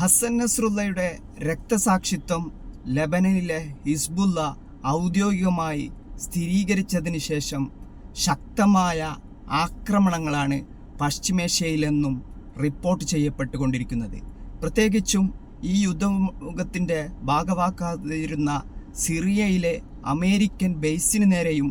ഹസൻ നസ്രുള്ളയുടെ രക്തസാക്ഷിത്വം ലബനനിലെ ഹിസ്ബുല്ല ഔദ്യോഗികമായി സ്ഥിരീകരിച്ചതിന് ശേഷം ശക്തമായ ആക്രമണങ്ങളാണ് പശ്ചിമേഷ്യയിലെന്നും റിപ്പോർട്ട് ചെയ്യപ്പെട്ടുകൊണ്ടിരിക്കുന്നത്. പ്രത്യേകിച്ചും ഈ യുദ്ധമുഖത്തിന്റെ ഭാഗമാക്കാതിരുന്ന സിറിയയിലെ അമേരിക്കൻ ബേസിന് നേരെയും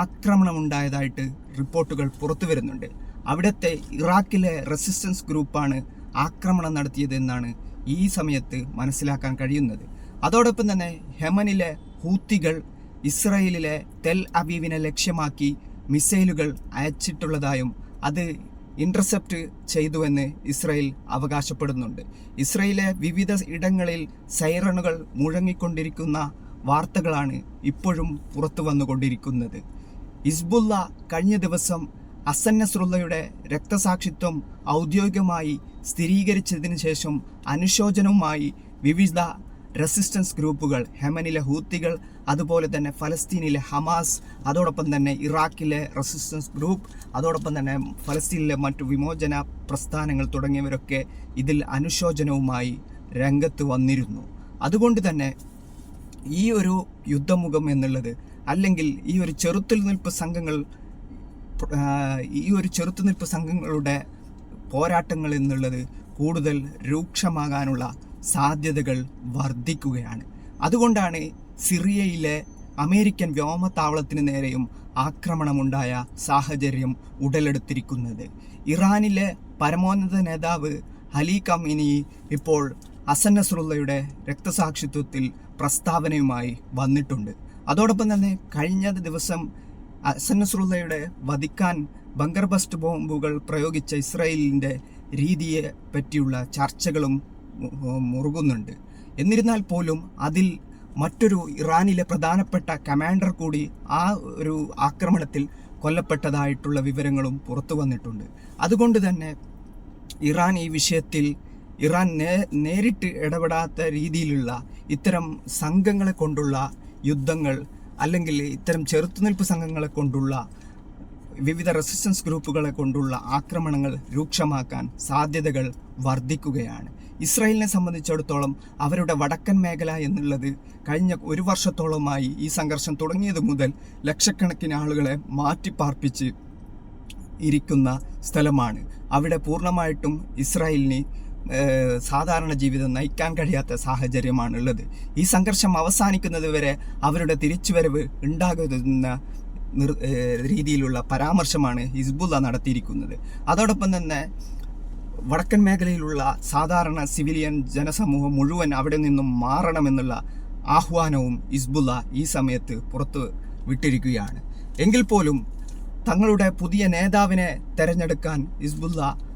ആക്രമണമുണ്ടായതായിട്ട് റിപ്പോർട്ടുകൾ പുറത്തു വരുന്നുണ്ട് അവിടുത്തെ ഇറാഖിലെ റെസിസ്റ്റൻസ് ഗ്രൂപ്പാണ് ആക്രമണം നടത്തിയതെന്നാണ് ഈ സമയത്ത് മനസ്സിലാക്കാൻ കഴിയുന്നത്. അതോടൊപ്പം തന്നെ ഹെമനിലെ ഹൂത്തികൾ ഇസ്രയേലിലെ തെൽ അബീവിനെ ലക്ഷ്യമാക്കി മിസൈലുകൾ അയച്ചിട്ടുള്ളതായും അത് ഇന്റർസെപ്റ്റ് ചെയ്തുവെന്ന് ഇസ്രയേൽ അവകാശപ്പെടുന്നുണ്ട്. ഇസ്രയേലിലെ വിവിധ ഇടങ്ങളിൽ സൈറണുകൾ മുഴങ്ങിക്കൊണ്ടിരിക്കുന്ന വാർത്തകളാണ് ഇപ്പോഴും പുറത്തു വന്നുകൊണ്ടിരിക്കുന്നത് ഇസ്ബുള്ള കഴിഞ്ഞ ദിവസം അസൻ നസ്രുള്ളയുടെ രക്തസാക്ഷിത്വം ഔദ്യോഗികമായി സ്ഥിരീകരിച്ചതിന് ശേഷം അനുശോചനവുമായി വിവിധ റെസിസ്റ്റൻസ് ഗ്രൂപ്പുകൾ ഹെമനിലെ ഹൂത്തികൾ അതുപോലെ തന്നെ ഫലസ്തീനിലെ ഹമാസ് അതോടൊപ്പം തന്നെ ഇറാഖിലെ റെസിസ്റ്റൻസ് ഗ്രൂപ്പ് അതോടൊപ്പം തന്നെ ഫലസ്തീനിലെ മറ്റു വിമോചന പ്രസ്ഥാനങ്ങൾ തുടങ്ങിയവരൊക്കെ ഇതിൽ അനുശോചനവുമായി രംഗത്ത് വന്നിരുന്നു. അതുകൊണ്ട് തന്നെ ഈ ഒരു യുദ്ധമുഖം എന്നുള്ളത് അല്ലെങ്കിൽ ഈ ഒരു ചെറുത്തുനിൽപ്പ് സംഘങ്ങൾ ആ, ഈ ഒരു ചെറുത്തുനിൽപ്പ് സംഘങ്ങളുടെ പോരാട്ടങ്ങൾ എന്നുള്ളത് കൂടുതൽ രൂക്ഷമാകാനുള്ള സാധ്യതകൾ വർദ്ധിക്കുകയാണ്. അതുകൊണ്ടാണ് സിറിയയിലെ അമേരിക്കൻ വ്യോമത്താവളത്തിന് നേരെയും ആക്രമണമുണ്ടായ സാഹചര്യം ഉടലെടുത്തിരിക്കുന്നത്. ഇറാനിലെ പരമോന്നത നേതാവ് അലി കമിനി ഇപ്പോൾ അസൻ രക്തസാക്ഷിത്വത്തിൽ പ്രസ്താവനയുമായി വന്നിട്ടുണ്ട്. അതോടൊപ്പം തന്നെ കഴിഞ്ഞ ദിവസം നസ്രുള്ളയുടെ വധിക്കാൻ ബങ്കർ ബസ്റ്റ് ബോംബുകൾ പ്രയോഗിച്ച ഇസ്രായേലിന്റെ രീതിയെ പറ്റിയുള്ള ചർച്ചകളും മുറുകുന്നുണ്ട്. എന്നിരുന്നാൽ പോലും അതിൽ മറ്റൊരു ഇറാനിലെ പ്രധാനപ്പെട്ട കമാൻഡർ കൂടി ആ ഒരു ആക്രമണത്തിൽ കൊല്ലപ്പെട്ടതായിട്ടുള്ള വിവരങ്ങളും പുറത്തു വന്നിട്ടുണ്ട്. അതുകൊണ്ട് തന്നെ ഇറാൻ ഈ വിഷയത്തിൽ ഇറാൻ നേ നേരിട്ട് ഇടപെടാത്ത രീതിയിലുള്ള ഇത്തരം സംഘങ്ങളെ കൊണ്ടുള്ള യുദ്ധങ്ങൾ അല്ലെങ്കിൽ ഇത്തരം ചെറുത്തുനിൽപ്പ് സംഘങ്ങളെ കൊണ്ടുള്ള വിവിധ റെസിസ്റ്റൻസ് ഗ്രൂപ്പുകളെ കൊണ്ടുള്ള ആക്രമണങ്ങൾ രൂക്ഷമാക്കാൻ സാധ്യതകൾ വർദ്ധിക്കുകയാണ്. ഇസ്രായേലിനെ സംബന്ധിച്ചിടത്തോളം അവരുടെ വടക്കൻ മേഖല എന്നുള്ളത് കഴിഞ്ഞ ഒരു വർഷത്തോളമായി ഈ സംഘർഷം തുടങ്ങിയത് മുതൽ ലക്ഷക്കണക്കിന് ആളുകളെ മാറ്റിപ്പാർപ്പിച്ച് ഇരിക്കുന്ന സ്ഥലമാണ്. അവിടെ പൂർണമായിട്ടും ഇസ്രായേലിന് സാധാരണ ജീവിതം നയിക്കാൻ കഴിയാത്ത സാഹചര്യമാണുള്ളത്. ഈ സംഘർഷം അവസാനിക്കുന്നത് വരെ അവരുടെ തിരിച്ചുവരവ് ഉണ്ടാകുന്ന രീതിയിലുള്ള പരാമർശമാണ് ഹിസ്ബുല്ല നടത്തിയിരിക്കുന്നത്. അതോടൊപ്പം തന്നെ വടക്കൻ മേഖലയിലുള്ള സാധാരണ സിവിലിയൻ ജനസമൂഹം മുഴുവൻ അവിടെ നിന്നും മാറണമെന്നുള്ള ആഹ്വാനവും ഹിസ്ബുല്ല ഈ സമയത്ത് പുറത്തു വിട്ടിരിക്കുകയാണ്. എങ്കിൽ പോലും തങ്ങളുടെ പുതിയ നേതാവിനെ തെരഞ്ഞെടുക്കാൻ ഇസ്ബുള്ള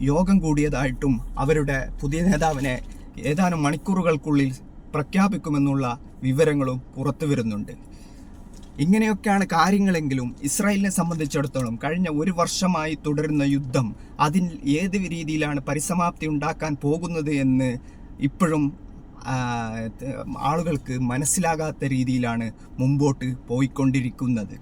യോഗം കൂടിയതായിട്ടും അവരുടെ പുതിയ നേതാവിനെ ഏതാനും മണിക്കൂറുകൾക്കുള്ളിൽ പ്രഖ്യാപിക്കുമെന്നുള്ള വിവരങ്ങളും പുറത്തു വരുന്നുണ്ട്. ഇങ്ങനെയൊക്കെയാണ് കാര്യങ്ങളെങ്കിലും ഇസ്രായേലിനെ സംബന്ധിച്ചിടത്തോളം കഴിഞ്ഞ ഒരു വർഷമായി തുടരുന്ന യുദ്ധം അതിൽ ഏത് രീതിയിലാണ് പരിസമാപ്തി ഉണ്ടാക്കാൻ പോകുന്നത് എന്ന് ഇപ്പോഴും ആളുകൾക്ക് മനസ്സിലാകാത്ത രീതിയിലാണ് മുമ്പോട്ട് പോയിക്കൊണ്ടിരിക്കുന്നത്.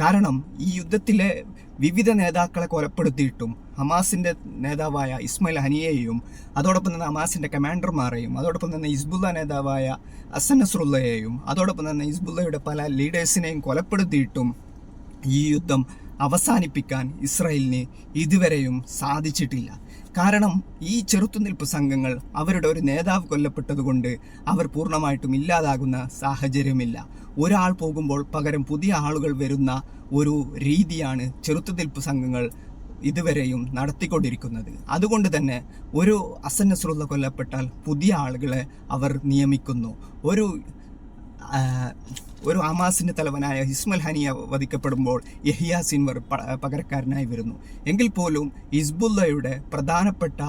കാരണം ഈ യുദ്ധത്തിലെ വിവിധ നേതാക്കളെ കൊലപ്പെടുത്തിയിട്ടും ഹമാസിന്റെ നേതാവായ ഇസ്മയിൽ ഹനിയെയും അതോടൊപ്പം തന്നെ ഹമാസിന്റെ കമാൻഡർമാരെയും അതോടൊപ്പം തന്നെ ഇസ്ബുല്ല നേതാവായ അസൻ നസ്രുള്ളയെയും അതോടൊപ്പം തന്നെ ഇസ്ബുല്ലയുടെ പല ലീഡേഴ്സിനെയും കൊലപ്പെടുത്തിയിട്ടും ഈ യുദ്ധം അവസാനിപ്പിക്കാൻ ഇസ്രായേലിന് ഇതുവരെയും സാധിച്ചിട്ടില്ല. കാരണം ഈ ചെറുത്തുനിൽപ്പ് സംഘങ്ങൾ അവരുടെ ഒരു നേതാവ് കൊല്ലപ്പെട്ടതുകൊണ്ട് അവർ പൂർണമായിട്ടും ഇല്ലാതാകുന്ന സാഹചര്യമില്ല. ഒരാൾ പോകുമ്പോൾ പകരം പുതിയ ആളുകൾ വരുന്ന ഒരു രീതിയാണ് ചെറുത്തുനിൽപ്പ് സംഘങ്ങൾ ഇതുവരെയും നടത്തിക്കൊണ്ടിരിക്കുന്നത്. അതുകൊണ്ട് തന്നെ ഒരു അസന്നസ്രുത കൊല്ലപ്പെട്ടാൽ പുതിയ ആളുകളെ അവർ നിയമിക്കുന്നു. ഒരു ഒരു ഹമാസിന്റെ തലവനായ ഹിസ്മൽ ഹനിയ വധിക്കപ്പെടുമ്പോൾ യഹിയ സിൻവർ പകരക്കാരനായി വരുന്നു. എങ്കിൽ പോലും ഹിസ്ബുല്ലയുടെ പ്രധാനപ്പെട്ട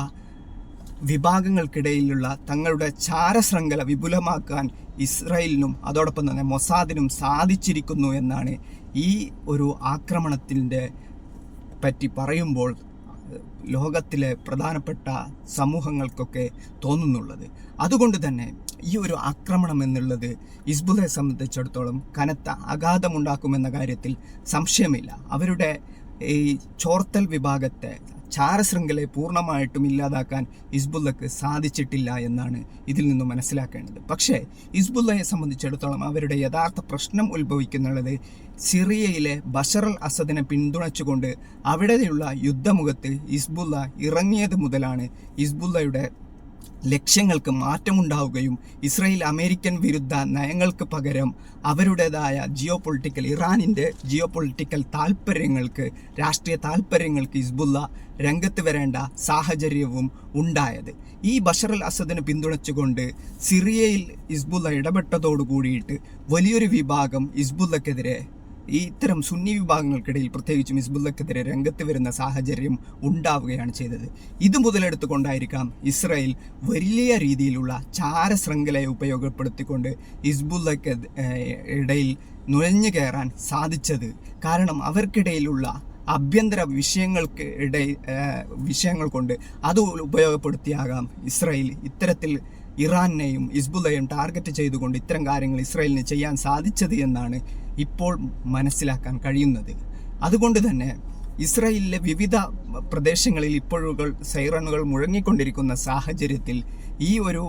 വിഭാഗങ്ങൾക്കിടയിലുള്ള തങ്ങളുടെ ചാരശൃംഖല വിപുലമാക്കാൻ ഇസ്രയേലിനും അതോടൊപ്പം തന്നെ മൊസാദിനും സാധിച്ചിരിക്കുന്നു എന്നാണ് ഈ ഒരു ആക്രമണത്തിന്റെ പറ്റി പറയുമ്പോൾ ലോകത്തിലെ പ്രധാനപ്പെട്ട സമൂഹങ്ങൾക്കൊക്കെ തോന്നുന്നുള്ളത്. അതുകൊണ്ട് തന്നെ ഈ ഒരു ആക്രമണം എന്നുള്ളത് ഇസ്ബുഹെ സംബന്ധിച്ചിടത്തോളം കനത്ത ആഘാതമുണ്ടാക്കുമെന്ന കാര്യത്തിൽ സംശയമില്ല. അവരുടെ ഈ ചോർത്തൽ വിഭാഗത്തെ ചാരശൃംഖലയെ പൂർണമായിട്ടും ഇല്ലാതാക്കാൻ ഇസ്ബുല്ലക്ക് സാധിച്ചിട്ടില്ല എന്നാണ് ഇതിൽ നിന്നും മനസ്സിലാക്കേണ്ടത്. പക്ഷേ ഇസ്ബുല്ലയെ സംബന്ധിച്ചിടത്തോളം അവരുടെ യഥാർത്ഥ പ്രശ്നം ഉത്ഭവിക്കുന്നുള്ളത് സിറിയയിലെ ബഷറൽ അസദിനെ പിന്തുണച്ചുകൊണ്ട് അവിടെയുള്ള യുദ്ധമുഖത്ത് ഇസ്ബുല്ല ഇറങ്ങിയത് മുതലാണ് ഹിസ്ബുള്ളയുടെ ലക്ഷ്യങ്ങൾക്ക് മാറ്റമുണ്ടാവുകയും ഇസ്രയേൽ അമേരിക്കൻ വിരുദ്ധ നയങ്ങൾക്ക് പകരം അവരുടേതായ ജിയോ പൊളിറ്റിക്കൽ ഇറാനിന്റെ ജിയോ പൊളിറ്റിക്കൽ താല്പര്യങ്ങൾക്ക് രാഷ്ട്രീയ താല്പര്യങ്ങൾക്ക് ഹിസ്ബുല്ല രംഗത്ത് വരേണ്ട സാഹചര്യവും ഉണ്ടായത്. ഈ ബഷർ അൽ അസദിനെ പിന്തുണച്ചുകൊണ്ട് സിറിയയിൽ ഹിസ്ബുല്ല ഇടപെട്ടതോടു കൂടിയിട്ട് വലിയൊരു വിഭാഗം ഹിസ്ബുള്ളക്കെതിരെ ഇത്തരം സുന്നി വിഭാഗങ്ങൾക്കിടയിൽ പ്രത്യേകിച്ചും ഹിസ്ബുള്ളക്കെതിരെ രംഗത്ത് വരുന്ന സാഹചര്യം ഉണ്ടാവുകയാണ് ചെയ്തത്. ഇത് മുതലെടുത്തുകൊണ്ടായിരിക്കാം ഇസ്രായേൽ വലിയ രീതിയിലുള്ള ചാരശൃംഖലയെ ഉപയോഗപ്പെടുത്തിക്കൊണ്ട് ഹിസ്ബുള്ളക്ക് ഇടയിൽ നുഴഞ്ഞു കയറാൻ സാധിച്ചത്. കാരണം അവർക്കിടയിലുള്ള ആഭ്യന്തര വിഷയങ്ങൾക്ക് ഇടയിൽ വിഷയങ്ങൾ കൊണ്ട് അത് ഉപയോഗപ്പെടുത്തിയാകാം ഇസ്രായേൽ ഇത്തരത്തിൽ ഇറാനെയും ഇസ്ബുലയും ടാർഗറ്റ് ചെയ്തുകൊണ്ട് ഇത്തരം കാര്യങ്ങൾ ഇസ്രയേലിന് ചെയ്യാൻ സാധിച്ചത് എന്നാണ് ഇപ്പോൾ മനസ്സിലാക്കാൻ കഴിയുന്നത്. അതുകൊണ്ട് തന്നെ ഇസ്രായേലിലെ വിവിധ പ്രദേശങ്ങളിൽ ഇപ്പോഴുകൾ സൈറണുകൾ മുഴങ്ങിക്കൊണ്ടിരിക്കുന്ന സാഹചര്യത്തിൽ ഈ ഒരു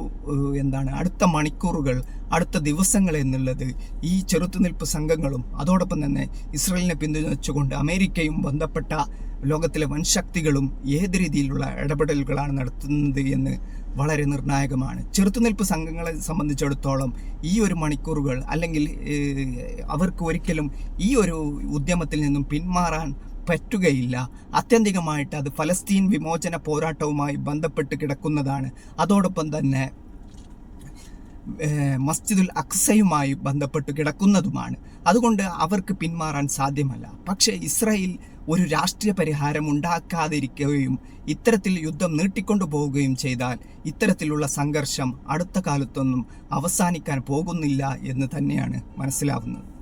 എന്താണ് അടുത്ത മണിക്കൂറുകൾ അടുത്ത ദിവസങ്ങൾ എന്നുള്ളത് ഈ ചെറുത്തുനിൽപ്പ് സംഘങ്ങളും അതോടൊപ്പം തന്നെ ഇസ്രായേലിനെ പിന്തുണച്ചുകൊണ്ട് അമേരിക്കയും ബന്ധപ്പെട്ട ലോകത്തിലെ വൻശക്തികളും ഏത് രീതിയിലുള്ള ഇടപെടലുകളാണ് നടത്തുന്നത് എന്ന് വളരെ നിർണായകമാണ്. ചെറുത്തുനിൽപ്പ് സംഘങ്ങളെ സംബന്ധിച്ചിടത്തോളം ഈ ഒരു മണിക്കൂറുകൾ അല്ലെങ്കിൽ അവർക്ക് ഒരിക്കലും ഈ ഒരു ഉദ്യമത്തിൽ നിന്നും പിന്മാറാൻ പറ്റുകയില്ല. ആത്യന്തികമായിട്ട് അത് ഫലസ്തീൻ വിമോചന പോരാട്ടവുമായി ബന്ധപ്പെട്ട് കിടക്കുന്നതാണ്. അതോടൊപ്പം തന്നെ മസ്ജിദുൽ അക്സയുമായി ബന്ധപ്പെട്ട് കിടക്കുന്നതുമാണ്. അതുകൊണ്ട് അവർക്ക് പിന്മാറാൻ സാധ്യമല്ല. പക്ഷേ ഇസ്രായേൽ ഒരു രാഷ്ട്രീയ പരിഹാരം ഉണ്ടാക്കാതിരിക്കുകയും ഇത്തരത്തിൽ യുദ്ധം നീട്ടിക്കൊണ്ടു പോവുകയും ചെയ്താൽ ഇത്തരത്തിലുള്ള സംഘർഷം അടുത്ത കാലത്തൊന്നും അവസാനിക്കാൻ പോകുന്നില്ല എന്ന് തന്നെയാണ് മനസ്സിലാവുന്നത്.